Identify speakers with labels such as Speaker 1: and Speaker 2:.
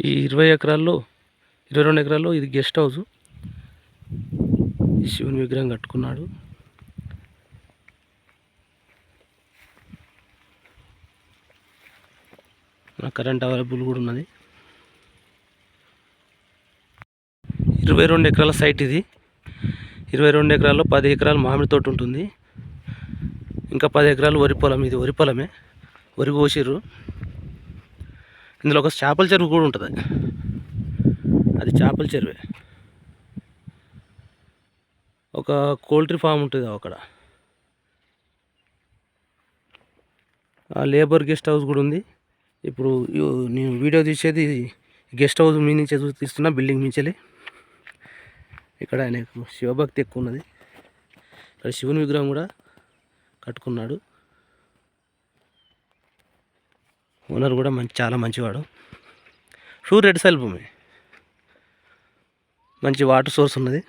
Speaker 1: ఈ ఇరవై ఎకరాల్లో ఇరవై రెండు ఎకరాల్లో ఇది గెస్ట్ హౌస్. శివుని విగ్రహం కట్టుకున్నాడు. కరెంట్ అవైలబుల్ కూడా ఉన్నది. ఇరవై రెండు ఎకరాల సైట్ ఇది. ఇరవై రెండు ఎకరాల్లో పది ఎకరాలు మామిడి తోట ఉంటుంది. ఇంకా పది ఎకరాలు వరి పొలం. ఇది వరి పొలమే. వరి కోసిర్రు ఇందులో ఒక చేపల చెరువు కూడా ఉంటుంది. అది చేపల చెరువే. ఒక కోల్ట్రీ ఫామ్ ఉంటుంది అక్కడ. లేబర్ గెస్ట్ హౌస్ కూడా ఉంది. ఇప్పుడు నేను వీడియో తీసేది గెస్ట్ హౌస్ మీ నుంచి తీస్తున్నా బిల్డింగ్ మించెలి ఇక్కడ ఆయనకు శివభక్తి ఎక్కువ ఉన్నది. ఇక్కడ శివుని విగ్రహం కూడా కట్టుకున్నాడు. ఓనర్ కూడా మంచి చాలా మంచివాడు. షూర్ రెడ్ సెల్ భూమి మంచి వాటర్ సోర్స్ ఉన్నది.